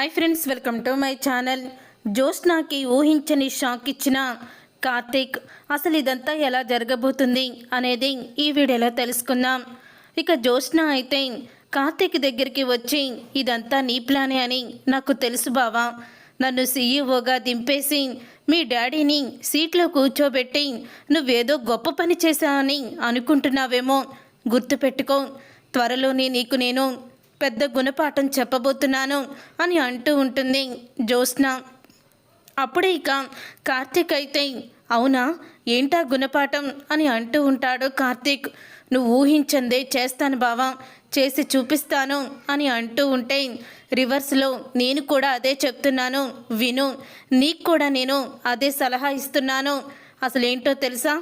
Hi friends welcome to my channel జ్యోత్స్నాకి ఊహించని shock ఇచ్చిన కార్తీక్ అసలు ఇదంతా ఎలా జరగబోతుంది అనేది ఈ వీడియోలో తెలుసుకుందాం. ఇక జ్యోత్స్న అయితే కార్తీక్ దగ్గరికి వచ్చి ఇదంతా నీ ప్లానే అని నాకు తెలుసు బావా. నన్ను సీఈఓగా దింపేసి మీ డాడీని సీట్లో కూర్చోబెట్టి నువ్వేదో గొప్ప పని చేశావని అనుకుంటున్నావేమో గుర్తుపెట్టుకో. త్వరలోనే నీకు నేను పెద్ద గుణపాఠం చెప్పబోతున్నాను అని అంటూ ఉంటుంది జ్యోత్స్న. అప్పుడే ఇక కార్తీక్ అయితే అవునా? ఏంటా గుణపాఠం అని అంటూ ఉంటాడు కార్తీక్. నువ్వు ఊహించందే చేస్తాను బావా చేసి చూపిస్తాను అని అంటూ ఉంటే రివర్స్లో నేను కూడా అదే చెప్తున్నాను విను. నీకు కూడా నేను అదే సలహా ఇస్తున్నాను. అసలేంటో తెలుసా?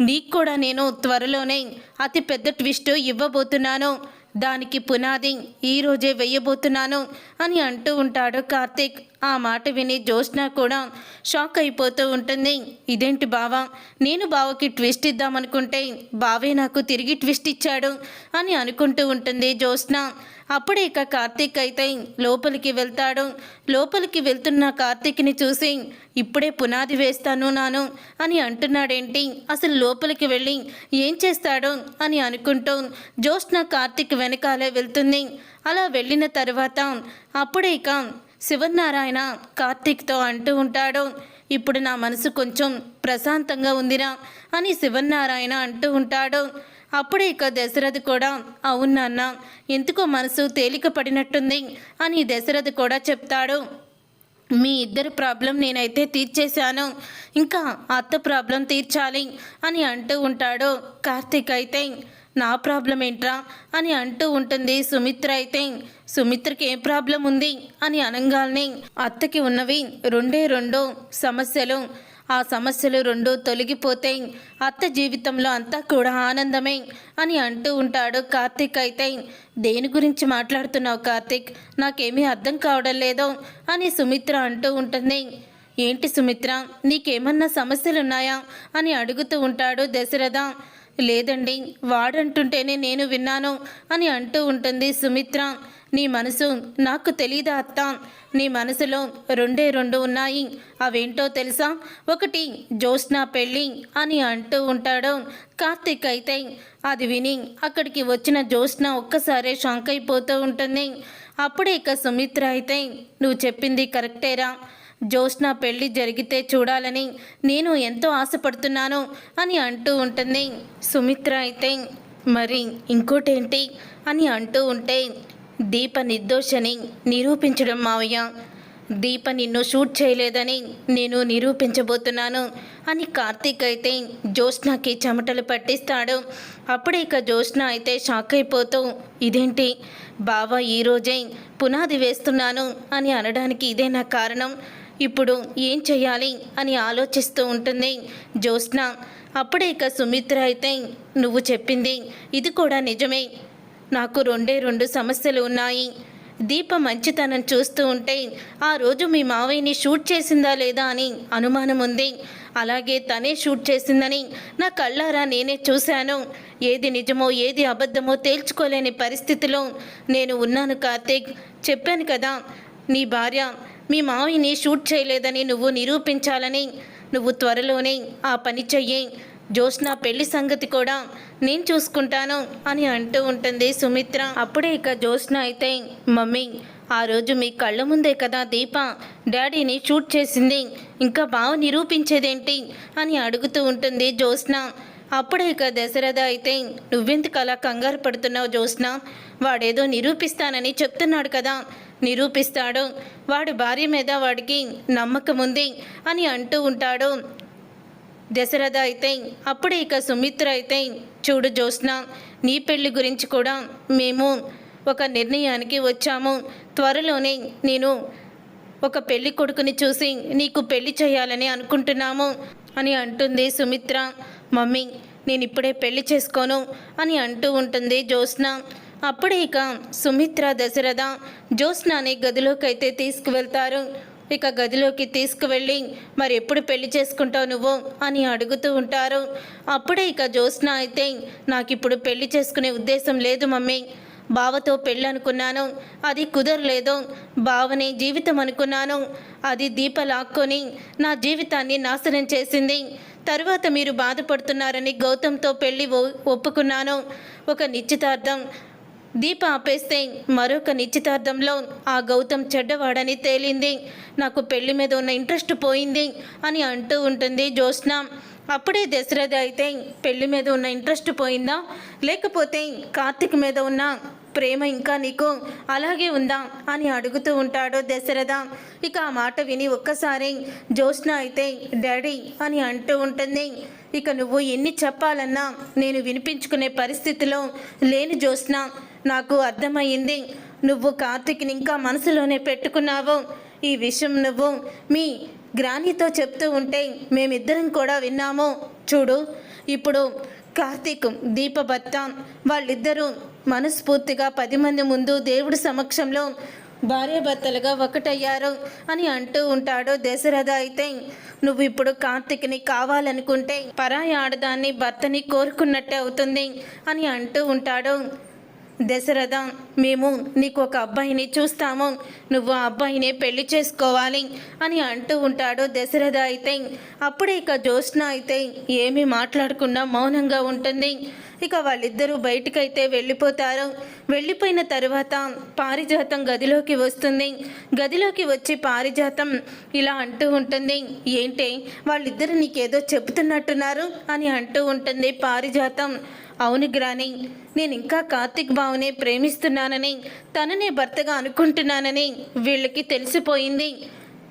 నీకు కూడా నేను త్వరలోనే అతి పెద్ద ట్విస్ట్ ఇవ్వబోతున్నాను. దానికి పునాది ఈరోజే వెయ్యబోతున్నాను అని అంటూ ఉంటాడు కార్తీక్. ఆ మాట విని జ్యోత్స్న కూడా షాక్ అయిపోతూ ఉంటుంది. ఇదేంటి బావా? నేను బావకి ట్విస్ట్ ఇద్దామనుకుంటే బావే నాకు తిరిగి ట్విస్ట్ ఇచ్చాడు అని అనుకుంటూ ఉంటుంది జ్యోత్స్న. అప్పుడే ఇక కార్తీక్ అయితే లోపలికి వెళ్తాడు. లోపలికి వెళ్తున్న కార్తీక్ని చూసి ఇప్పుడే పునాది వేస్తాను నాను అని అంటున్నాడేంటి? అసలు లోపలికి వెళ్ళి ఏం చేస్తాడు? అని అనుకుంటూ జ్యోత్స్న కార్తీక్ వెనకాలే వెళ్తుంది. అలా వెళ్ళిన తర్వాత అప్పుడే ఇక శివనారాయణ కార్తీక్తో అంటూ ఉంటాడు ఇప్పుడు నా మనసు కొంచెం ప్రశాంతంగా ఉందిరా అని శివనారాయణ అంటూ ఉంటాడు. అప్పుడే ఇక దశరథ్ కూడా అవునాన్న ఎందుకో మనసు తేలిక పడినట్టుంది అని దశరథ్ కూడా చెప్తాడు. మీ ఇద్దరు ప్రాబ్లం నేనైతే తీర్చేశాను ఇంకా అత్త ప్రాబ్లం తీర్చాలి అని అంటూ ఉంటాడు కార్తీక్ అయితే. నా ప్రాబ్లం ఏంట్రా? అని అంటూ ఉంటుంది సుమిత్ర అయితే. సుమిత్రకి ఏం ప్రాబ్లం ఉంది? అని అనగానే అత్తకి ఉన్నవి రెండే రెండు సమస్యలు. ఆ సమస్యలు రెండు తొలగిపోతే అత్త జీవితంలో అంతా కూడా ఆనందమే అని అంటూ ఉంటాడు కార్తీక్ అయితే. దేని గురించి మాట్లాడుతున్నావు కార్తీక్? నాకేమీ అర్థం కావడం లేదు అని సుమిత్ర అంటూ ఉంటుంది. ఏంటి సుమిత్ర? నీకేమన్నా సమస్యలున్నాయా? అని అడుగుతూ ఉంటాడు దశరథ. లేదండి వాడంటుంటేనే నేను విన్నాను అని అంటూ ఉంటుంది సుమిత్ర. నీ మనసు నాకు తెలీదా అత్త? నీ మనసులో రెండే రెండు ఉన్నాయి. అవేంటో తెలుసా? ఒకటి జ్యోత్స్న పెళ్ళి అని అంటూ ఉంటాడు. కార్తీక్ అయితే అది విని అక్కడికి వచ్చిన జ్యోత్స్న ఒక్కసారే షాంక్ అయిపోతూ ఉంటుంది. అప్పుడే ఇక సుమిత్ర అయితే నువ్వు చెప్పింది కరెక్టేరా? జ్యోత్స్న పెళ్ళి జరిగితే చూడాలని నేను ఎంతో ఆశపడుతున్నాను అని అంటూ ఉంటుంది. సుమిత్ర అయితే మరి ఇంకోటేంటి? అని అంటూ ఉంటే దీప నిర్దోషని నిరూపించడం మావయ్య. దీప నిన్ను షూట్ చేయలేదని నేను నిరూపించబోతున్నాను అని కార్తీక్ అయితే జ్యోత్స్నకి చెమటలు పట్టిస్తాడు. అప్పుడే ఇక జ్యోత్స్న అయితే షాక్ అయిపోతూ ఇదేంటి? బావ ఈరోజే పునాది వేస్తున్నాను అని అనడానికి ఇదే నా కారణం? ఇప్పుడు ఏం చేయాలి అని ఆలోచిస్తూ ఉంటుంది జ్యోత్స్న. అప్పుడే ఇక సుమిత్ర అయితే నువ్వు చెప్పింది ఇది కూడా నిజమే. నాకు రెండే రెండు సమస్యలు ఉన్నాయి. దీప మంచితనం చూస్తూ ఉంటే ఆ రోజు మీ మావయ్యని షూట్ చేసిందా లేదా అని అనుమానం ఉంది. అలాగే తనే షూట్ చేసిందని నా కళ్ళారా నేనే చూశాను. ఏది నిజమో ఏది అబద్ధమో తేల్చుకోలేని పరిస్థితిలో నేను ఉన్నాను కార్తీక్. చెప్పాను కదా నీ భార్య మీ మావిని షూట్ చేయలేదని నువ్వు నిరూపించాలని నువ్వు త్వరలోనే ఆ పని చెయ్యి. జ్యోత్స్న పెళ్ళి సంగతి కూడా నేను చూసుకుంటాను అని అంటూ ఉంటుంది సుమిత్ర. అప్పుడే ఇక జ్యోత్స్న అయితే మమ్మీ ఆ రోజు మీ కళ్ళ ముందే కదా దీప? డాడీని షూట్ చేసింది. ఇంకా బావ నిరూపించేదేంటి? అని అడుగుతూ ఉంటుంది జ్యోత్స్న. అప్పుడే ఇక దశరథ అయితే నువ్వెందుకు అలా కంగారు పడుతున్నావు జ్యోత్స్న? వాడేదో నిరూపిస్తానని చెప్తున్నాడు కదా. నిరూపిస్తాడు. వాడి భార్య మీద వాడికి నమ్మకం ఉంది అని అంటూ ఉంటాడు. దశరథ అయితే అప్పుడే ఇక సుమిత్ర అయితే చూడు జ్యోత్స్న నీ పెళ్ళి గురించి కూడా మేము ఒక నిర్ణయానికి వచ్చాము. త్వరలోనే నేను ఒక పెళ్ళి కొడుకుని చూసి నీకు పెళ్ళి చేయాలని అనుకుంటున్నాము అని అంటుంది సుమిత్ర. మమ్మీ నేను ఇప్పుడే పెళ్ళి చేసుకోను అని అంటూ ఉంటుంది జ్యోత్స్న. అప్పుడే ఇక సుమిత్ర దశరథ జ్యోత్స్నాని గదిలోకైతే తీసుకువెళ్తారు. ఇక గదిలోకి తీసుకువెళ్ళి మరి ఎప్పుడు పెళ్ళి చేసుకుంటావు నువ్వు? అని అడుగుతూ ఉంటారు. అప్పుడే ఇక జ్యోత్స్న అయితే నాకు ఇప్పుడు పెళ్ళి చేసుకునే ఉద్దేశం లేదు మమ్మీ. బావతో పెళ్ళి అనుకున్నాను అది కుదరలేదు. బావని జీవితం అనుకున్నాను. అది దీప లాక్కొని నా జీవితాన్ని నాశనం చేసింది. తరువాత మీరు బాధపడుతున్నారని గౌతమ్తో పెళ్ళి ఒ- ఒప్పుకున్నాను. ఒక నిశ్చితార్థం దీప ఆపేస్తే మరొక నిశ్చితార్థంలో ఆ గౌతమ్ చెడ్డవాడని తేలింది. నాకు పెళ్ళి మీద ఉన్న ఇంట్రెస్ట్ పోయింది అని అంటూ ఉంటుంది జ్యోత్స్న. అప్పుడే దశరథ అయితే పెళ్ళి మీద ఉన్న ఇంట్రెస్ట్ పోయిందా? లేకపోతే కార్తిక్ మీద ఉన్న ప్రేమ ఇంకా నీకు అలాగే ఉందా అని అడుగుతూ ఉంటాడు దశరథ. ఇక ఆ మాట విని ఒక్కసారి జ్యోత్స్న అయితే డాడీ అని అంటూ ఉంటుంది. ఇక నువ్వు ఎన్ని చెప్పాలన్నా నేను వినిపించుకునే పరిస్థితిలో లేని జ్యోత్స్న. నాకు అర్థమయ్యింది. నువ్వు కార్తిక్ని ఇంకా మనసులోనే పెట్టుకున్నావు. ఈ విషయం నువ్వు మీ గ్రానీతో చెప్తూ ఉంటే మేమిద్దరం కూడా విన్నాము. చూడు ఇప్పుడు కార్తీక్ దీపభర్త వాళ్ళిద్దరూ మనస్ఫూర్తిగా పది మంది ముందు దేవుడి సమక్షంలో భార్యాభర్తలుగా ఒకటయ్యారు అని అంటూ ఉంటాడు దశరథ అయితే. నువ్వు ఇప్పుడు కార్తిక్ని కావాలనుకుంటే పరాయి ఆడదాన్ని భర్తని కోరుకున్నట్టే అవుతుంది అని అంటూ ఉంటాడు. దశరథ మేము నీకు ఒక అబ్బాయిని చూస్తాము. నువ్వు ఆ అబ్బాయిని పెళ్ళి చేసుకోవాలి అని అంటూ ఉంటాడు దశరథ అయితే. అప్పుడే ఇక జ్యోత్స్న అయితే ఏమీ మాట్లాడకుండా మౌనంగా ఉంటుంది. ఇక వాళ్ళిద్దరూ బయటికైతే వెళ్ళిపోతారు. వెళ్ళిపోయిన తర్వాత పారిజాతం గదిలోకి వస్తుంది. గదిలోకి వచ్చి పారిజాతం ఇలా అంటూ ఉంటుంది. ఏంటి? వాళ్ళిద్దరు నీకేదో చెబుతున్నట్టున్నారు అని అంటూ ఉంటుంది పారిజాతం. అవును గ్రాని నేను ఇంకా కార్తిక్ బావునే ప్రేమిస్తున్నానని తననే భర్తగా అనుకుంటున్నానని వీళ్ళకి తెలిసిపోయింది.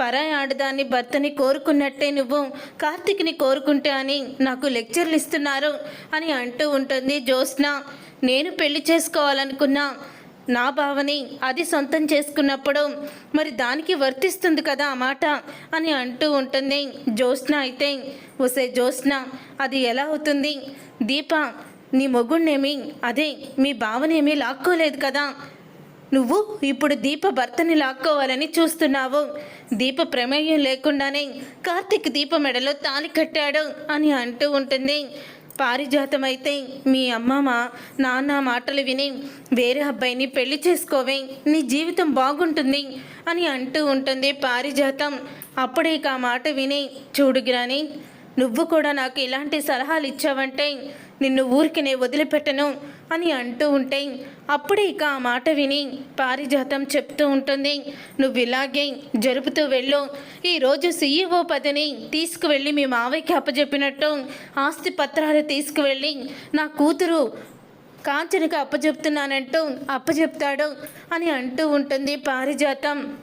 పరాయి ఆడదాన్ని భర్తని కోరుకున్నట్టే నువ్వు కార్తిక్ని కోరుకుంటే అని నాకు లెక్చర్లు ఇస్తున్నారు అని అంటూ ఉంటుంది జ్యోత్స్న. నేను పెళ్ళి చేసుకోవాలనుకున్నా నా భావని అది సొంతం చేసుకున్నప్పుడు మరి దానికి వర్తిస్తుంది కదా ఆ మాట అని అంటూ ఉంటుంది జ్యోత్స్న అయితే. ఒసే జ్యోత్స్న అది ఎలా అవుతుంది? దీప నీ మొగుణ్ణేమి? అదే మీ భావనేమీ లాక్కోలేదు కదా? నువ్వు ఇప్పుడు దీప భర్తని లాక్కోవాలని చూస్తున్నావు. దీప ప్రమేయం లేకుండానే కార్తిక్ దీప మెడలో తాలి కట్టాడు అని అంటూ ఉంటుంది. పారిజాతం అయితే మీ అమ్మమ్మ నాన్న మాటలు విని వేరే అబ్బాయిని పెళ్ళి చేసుకోవే నీ జీవితం బాగుంటుంది అని అంటూ ఉంటుంది పారిజాతం. అప్పుడే ఇక ఆ మాట విని చూడుగిరాని నువ్వు కూడా నాకు ఇలాంటి సలహాలు ఇచ్చావంటే నిన్ను ఊరికినే వదిలిపెట్టను అని అంటూ ఉంటే అప్పుడే ఇక ఆ మాట విని పారిజాతం చెప్తూ ఉంటుంది. నువ్వు ఇలాగే జరుపుతూ వెళ్ళు. ఈరోజు సీఈఓ పదిని తీసుకువెళ్ళి మీ మావయ్యకి అప్పచెప్పినట్టు ఆస్తి పత్రాలు తీసుకువెళ్ళి నా కూతురు కాంచనకు అప్పచెప్తున్నానంటూ అప్పచెప్తాడు అని అంటూ ఉంటుంది పారిజాతం.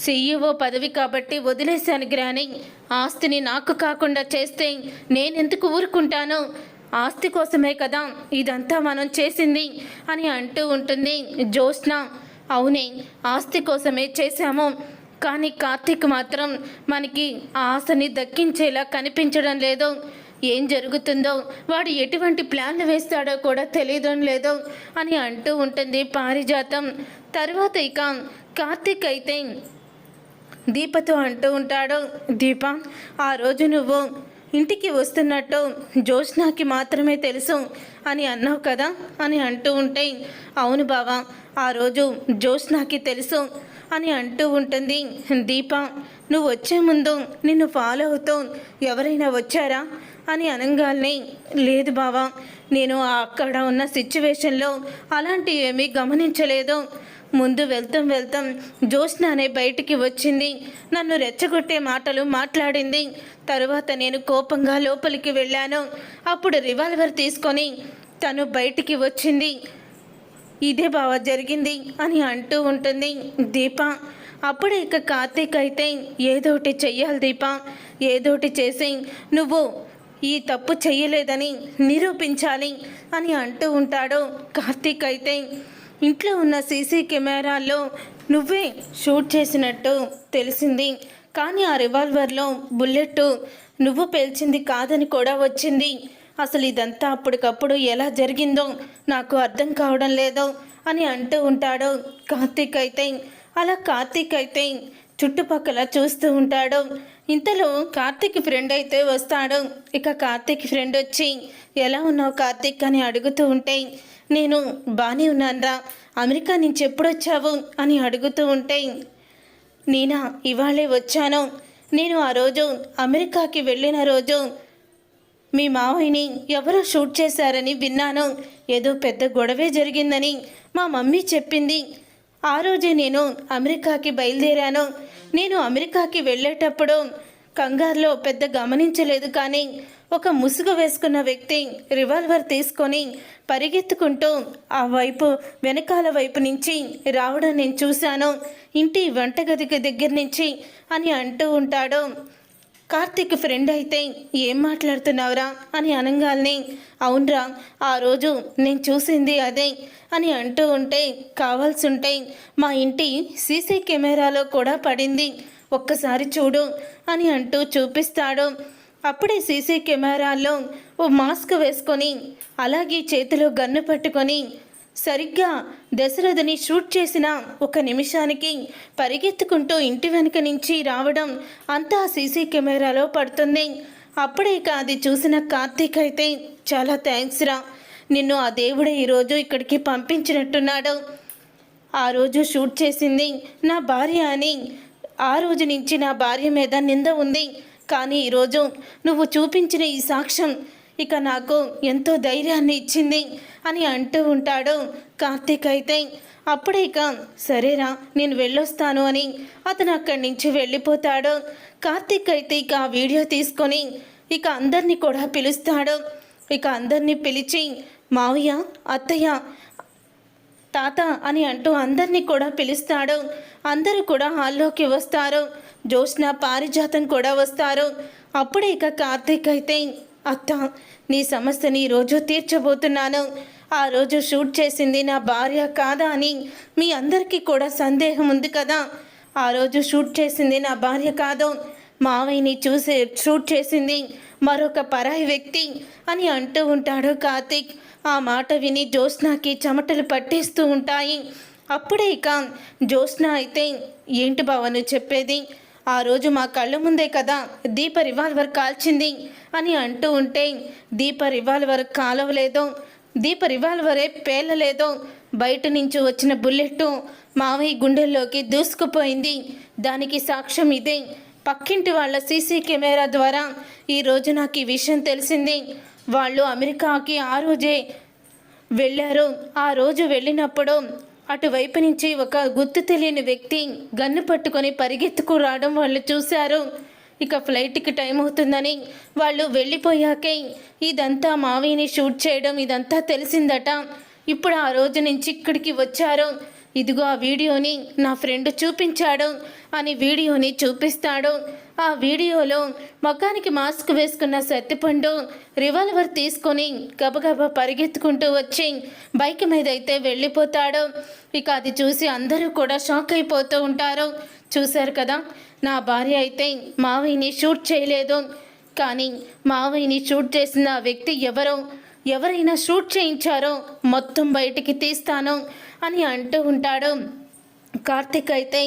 సీఈఓ పదవి కాబట్టి వదిలేశాను గ్రాని. ఆస్తిని నాకు కాకుండా చేస్తే నేనెందుకు ఊరుకుంటాను? ఆస్తి కోసమే కదా ఇదంతా మనం చేసింది అని అంటూ ఉంటుంది జ్యోత్స్న. అవునే ఆస్తి కోసమే చేశాము. కానీ కార్తీక్ మాత్రం మనకి ఆ ఆశని దక్కించేలా కనిపించడం లేదు. ఏం జరుగుతుందో వాడు ఎటువంటి ప్లాన్లు వేస్తాడో కూడా తెలియడం లేదో అని అంటూ ఉంటుంది పారిజాతం. తర్వాత ఇక కార్తీక్ అయితే దీపతో అంటూ ఉంటాడు దీప ఆ రోజు నువ్వు ఇంటికి వస్తున్నట్టు జ్యోత్స్నాకి మాత్రమే తెలుసు అని అన్నావు కదా అని అంటూ ఉంటే అవును బావా ఆ రోజు జ్యోత్స్నాకి తెలుసు అని అంటూ ఉంటుంది. దీప నువ్వు వచ్చే ముందు నిన్ను ఫాలో అవుతూ ఎవరైనా వచ్చారా? అని అనగానే లేదు బావా నేను అక్కడ ఉన్న సిచ్యువేషన్లో అలాంటివి ఏమీ గమనించలేదు. ముందు వెళ్తాం వెళ్తాం. జ్యోత్స్న అనే బయటికి వచ్చింది. నన్ను రెచ్చగొట్టే మాటలు మాట్లాడింది. తరువాత నేను కోపంగా లోపలికి వెళ్ళాను. అప్పుడు రివాల్వర్ తీసుకొని తను బయటికి వచ్చింది. ఇదే బావ జరిగింది అని అంటూ ఉంటుంది దీప. అప్పుడే ఇక కార్తీక్ అయితే ఏదోటి చెయ్యాలి దీప. ఏదోటి చేసి నువ్వు ఈ తప్పు చేయలేదని నిరూపించాలి అని అంటూ ఉంటాడు. కార్తీక్ అయితే ఇంట్లో ఉన్న సీసీ కెమెరాల్లో నువ్వే షూట్ చేసినట్టు తెలిసింది. కానీ ఆ రివాల్వర్లో బుల్లెట్ నువ్వు పేల్చింది కాదని కూడా వచ్చింది. అసలు ఇదంతా అప్పటికప్పుడు ఎలా జరిగిందో నాకు అర్థం కావడం లేదో అని అంటూ ఉంటాడు కార్తీక్ అయితే. అలా కార్తీక్ అయితే చుట్టుపక్కల చూస్తూ ఉంటాడు. ఇంతలో కార్తీక్ ఫ్రెండ్ అయితే వస్తాడు. ఇక కార్తీక్ ఫ్రెండ్ వచ్చి ఎలా ఉన్నావు కార్తీక్? అని అడుగుతూ ఉంటే నేను బాగానే ఉన్నానరా. అమెరికా నుంచి ఎప్పుడొచ్చావు అని అడుగుతూ ఉంటే నేనా? ఇవాళే వచ్చాను. నేను ఆ రోజు అమెరికాకి వెళ్ళిన రోజు మీ మావయ్యని ఎవరో షూట్ చేశారని విన్నాను. ఏదో పెద్ద గొడవే జరిగిందని మా మమ్మీ చెప్పింది. ఆ రోజే నేను అమెరికాకి బయలుదేరాను. నేను అమెరికాకి వెళ్ళేటప్పుడు కంగారులో పెద్ద గమనించలేదు కానీ ఒక ముసుగు వేసుకున్న వ్యక్తి రివాల్వర్ తీసుకొని పరిగెత్తుకుంటూ ఆ వైపు వెనకాల వైపు నుంచి రావడం నేను చూశాను. ఇంటి వంటగదికి దగ్గర నుంచి అని అంటూ ఉంటాడు. కార్తీక్ ఫ్రెండ్ అయితే ఏం మాట్లాడుతున్నావురా అని అనగాల్ని. అవునరా ఆ రోజు నేను చూసింది అదే అని అంటూ ఉంటే కావాల్సుంటే మా ఇంటి సీసీ కెమెరాలో కూడా పడింది. ఒక్కసారి చూడు అని అంటూ చూపిస్తాడు. అప్పుడే సీసీ కెమెరాల్లో ఓ మాస్క్ వేసుకొని అలాగే చేతిలో గన్ను పట్టుకొని సరిగ్గా దశరథని షూట్ చేసిన ఒక నిమిషానికి పరిగెత్తుకుంటూ ఇంటి వెనుక నుంచి రావడం అంతా సీసీ కెమెరాలో పడుతుంది. అప్పుడే కాది చూసిన కార్తీక్ అయితే చాలా థ్యాంక్స్ రా. నిన్ను ఆ దేవుడే ఈరోజు ఇక్కడికి పంపించినట్టున్నాడు. ఆ రోజు షూట్ చేసింది నా భార్య అని. ఆ రోజు నుంచి నా భార్య మీద నింద ఉంది. కానీ ఈరోజు నువ్వు చూపించిన ఈ సాక్ష్యం ఇక నాకు ఎంతో ధైర్యాన్ని ఇచ్చింది అని అంటూ ఉంటాడు కార్తీక్ అయితే. అప్పుడే ఇక సరేరా నేను వెళ్ళొస్తాను అని అతను అక్కడి నుంచి వెళ్ళిపోతాడు. కార్తీక్ అయితే ఇక ఆ వీడియో తీసుకొని ఇక అందరినీ కూడా పిలుస్తాడు. ఇక అందరినీ పిలిచి మావయ్య అత్తయ్య తాత అని అంటూ అందరినీ కూడా పిలుస్తాడు. అందరూ కూడా హాల్లోకి వస్తారు. జోష్న పారిజాతం కూడా వస్తారు. అప్పుడే ఇక కార్తీక్ అయితే అత్త నీ సమస్యని ఈరోజు తీర్చబోతున్నాను. ఆ రోజు షూట్ చేసింది నా భార్య కాదా అని మీ అందరికీ కూడా సందేహం ఉంది కదా. ఆ రోజు షూట్ చేసింది నా భార్య కాదు. మావయ్యని చూసి షూట్ చేసింది మరొక పరాయి వ్యక్తి అని అంటూ ఉంటాడు కార్తీక్. ఆ మాట విని జ్యోత్స్నాకి చెమటలు పట్టేస్తూ ఉంటాయి. అప్పుడే ఇక జ్యోత్స్న అయితే ఏంటి బావ చెప్పేది? ఆ రోజు మా కళ్ళ ముందే కదా దీప రివాల్వర్ కాల్చింది అని అంటూ ఉంటే దీప రివాల్వర్ కాలవలేదో. దీప రివాల్వరే పేలలేదో. బయట నుంచి వచ్చిన బుల్లెట్ మావయ్య గుండెల్లోకి దూసుకుపోయింది. దానికి సాక్ష్యం ఇదే. పక్కింటి వాళ్ళ సీసీ కెమెరా ద్వారా ఈరోజు నాకు ఈ విషయం తెలిసింది. వాళ్ళు అమెరికాకి ఆ రోజే వెళ్ళారు. ఆ రోజు వెళ్ళినప్పుడు అటువైపు నుంచి ఒక గుర్తు తెలియని వ్యక్తి గన్ను పట్టుకొని పరిగెత్తుకు రావడం వాళ్ళు చూశారు. ఇక ఫ్లైట్కి టైం అవుతుందని వాళ్ళు వెళ్ళిపోయాకే ఇదంతా మావిని షూట్ చేయడం ఇదంతా తెలిసిందట. ఇప్పుడు ఆ రోజు నుంచి ఇక్కడికి వచ్చారు. ఇదిగో ఆ వీడియోని నా ఫ్రెండ్ చూపించాడు అని వీడియోని చూపిస్తాడు. ఆ వీడియోలో ముఖానికి మాస్క్ వేసుకున్న సత్తిపండు రివాల్వర్ తీసుకొని గబగబా పరిగెత్తుకుంటూ వచ్చి బైక్ మీద అయితే వెళ్ళిపోతాడు. ఇక అది చూసి అందరూ కూడా షాక్ అయిపోతూ ఉంటారు. చూశారు కదా నా భార్య అయితే మావయ్యని షూట్ చేయలేదు. కానీ మావయ్యని షూట్ చేసిన వ్యక్తి ఎవరో ఎవరైనా షూట్ చేయించారో మొత్తం బయటికి తీస్తాను అని అంటూ ఉంటాడు. కార్తిక్ అయితే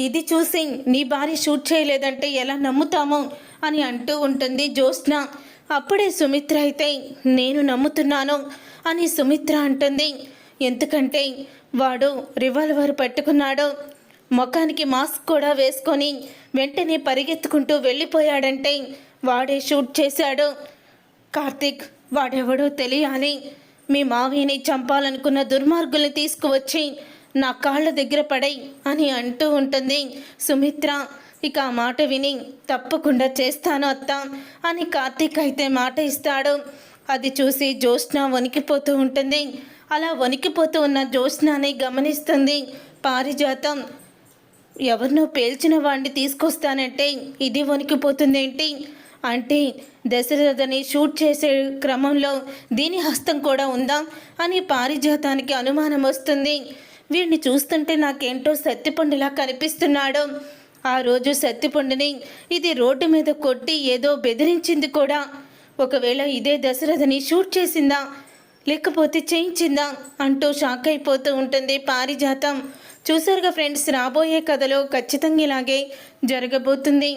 ఇది చూసి నీ భార్య షూట్ చేయలేదంటే ఎలా నమ్ముతాము? అని అంటూ ఉంటుంది జ్యోత్స్న. అప్పుడే సుమిత్ర అయితే నేను నమ్ముతున్నాను అని సుమిత్ర అంటుంది. ఎందుకంటే వాడు రివాల్వర్ పట్టుకున్నాడు. ముఖానికి మాస్క్ కూడా వేసుకొని వెంటనే పరిగెత్తుకుంటూ వెళ్ళిపోయాడంటే వాడే షూట్ చేశాడు. కార్తిక్ వాడెవడో తెలియాలి. మీ మావిని చంపాలనుకున్న దుర్మార్గుల్ని తీసుకువచ్చి నా కాళ్ళ దగ్గర పడై అని అంటూ ఉంటుంది. సుమిత్ర ఇక ఆ మాట విని తప్పకుండా చేస్తాను అత్త అని కార్తీక్ అయితే మాట ఇస్తాడు. అది చూసి జ్యోత్స్న వణికిపోతూ ఉంటుంది. అలా వణికిపోతూ ఉన్న జ్యోత్స్నాని గమనిస్తుంది పారిజాతం. ఎవరినో పేల్చిన వాడిని తీసుకొస్తానంటే ఇది వణికిపోతుందేంటి? అంటే దశరథని షూట్ చేసే క్రమంలో దీని హస్తం కూడా ఉందా అని పారిజాతానికి అనుమానం వస్తుంది. వీడిని చూస్తుంటే నాకేంటో సత్తిపండులా కనిపిస్తున్నాడు. ఆ రోజు సత్తిపండుని ఇది రోడ్డు మీద కొట్టి ఏదో బెదిరించింది కూడా. ఒకవేళ ఇదే దశరథని షూట్ చేసిందా? లేకపోతే చేయించిందా? అంటూ షాక్ అయిపోతూ ఉంటుంది పారిజాతం. చూసారుగా ఫ్రెండ్స్ రాబోయే కథలో ఖచ్చితంగా ఇలాగే జరగబోతుంది.